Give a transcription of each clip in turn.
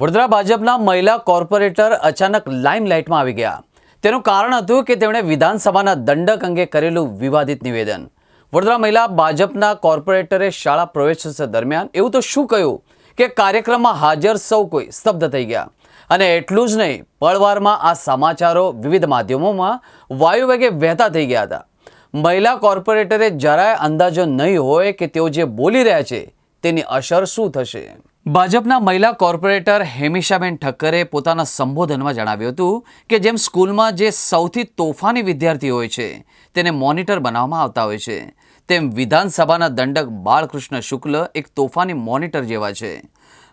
વડોદરા ભાજપના મહિલા કોર્પોરેટર અચાનક લાઇમલાઇટમાં આવી ગયા. તેનું કારણ હતું કે તેમણે વિધાનસભાના દંડક અંગે કરેલું વિવાદિત નિવેદન. વડોદરા મહિલા ભાજપના કોર્પોરેટરે શાળા પ્રવેશોત્સવ દરમિયાન એવું તો શું કહ્યું કે કાર્યક્રમમાં હાજર સૌ કોઈ સ્તબ્ધ થઈ ગયા. અને એટલું જ નહીં, પળવારમાં આ સમાચારો વિવિધ માધ્યમોમાં વાયુવેગે વહેતા થઈ ગયા હતા. મહિલા કોર્પોરેટરે જરાય અંદાજો નહીં હોય કે તેઓ જે બોલી રહ્યા છે તેની અસર શું થશે? ભાજપના મહિલા કોર્પોરેટર હેમિશાબેન ઠક્કરે પોતાના સંબોધનમાં જણાવ્યું હતું કે જેમ સ્કૂલમાં જે સૌથી તોફાની વિદ્યાર્થી હોય છે, તેને મોનિટર બનાવવામાં આવતા હોય છે, તેમ વિધાનસભાના દંડક બાળકૃષ્ણ શુક્લ એક તોફાની મોનિટર જેવા છે.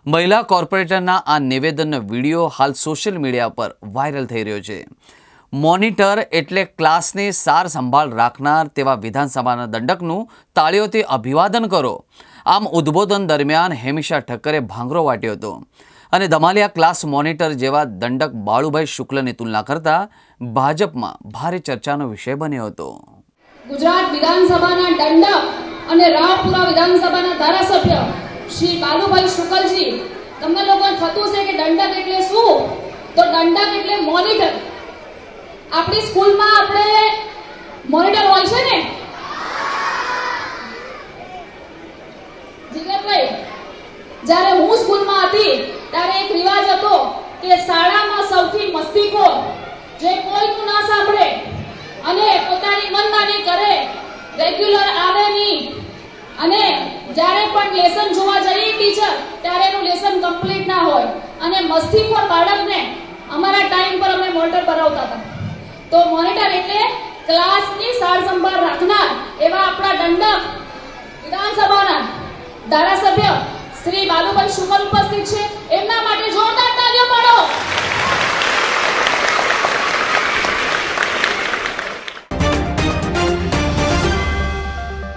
મહિલા કોર્પોરેટરના આ નિવેદનનો વીડિયો હાલ સોશિયલ મીડિયા પર વાયરલ થઈ રહ્યો છે. મોનિટર એટલે ક્લાસની સાર સંભાળ રાખનાર તેવા વિધાનસભાના દંડકનું તાળીઓથી અભિવાદન કરો આમ ઉદ્બોધન દરમિયાન હેમિશા ઠક્કરે ભાંગરો વાટ્યો હતો. અને ધમાલિયા ક્લાસ મોનિટર જેવા દંડક બાળુભાઈ શુક્લની તુલના કરતા ભાજપમાં ભારે ચર્ચાનો વિષય બન્યો હતો. ગુજરાત વિધાનસભાના દંડક અને રાવપુરા વિધાનસભાના ધારાસભ્ય શ્રી બાલુભાઈ શુકલજી, તમને લોકો થતું છે કે દંડક એટલે શું? તો દંડક એટલે મોનિટર. આપણી સ્કૂલમાં આપણે મોનિટર હોય છે ને? જ્યારે હું સ્કૂલમાં હતી, ત્યારે એક રિવાજ હતો કે શાળામાં સૌથી મસ્તીખોર જે કોઈનું ના સાંભળે અને પોતાની મનમાની કરે રેગ્યુલર આવે નહીં. અને જ્યારે પણ લેસન જોવા જઈએ ટીચર ત્યારે એનું લેસન કમ્પ્લીટ ના હોય. અને મસ્તીખોર બાળકને. અમારા ટાઈમ પર અમે મોનિટર બનાવતા હતા. તો મોનિટર એટલે ક્લાસની સાર સંભાળ રાખનાર એવા આપણા દંડક વિધાનસભાના ધારાસભ્ય શ્રી બાલુભાઈ શુકલ ઉપસ્થિત છે. એમના માટે જોરદાર તાળીઓ પાડો.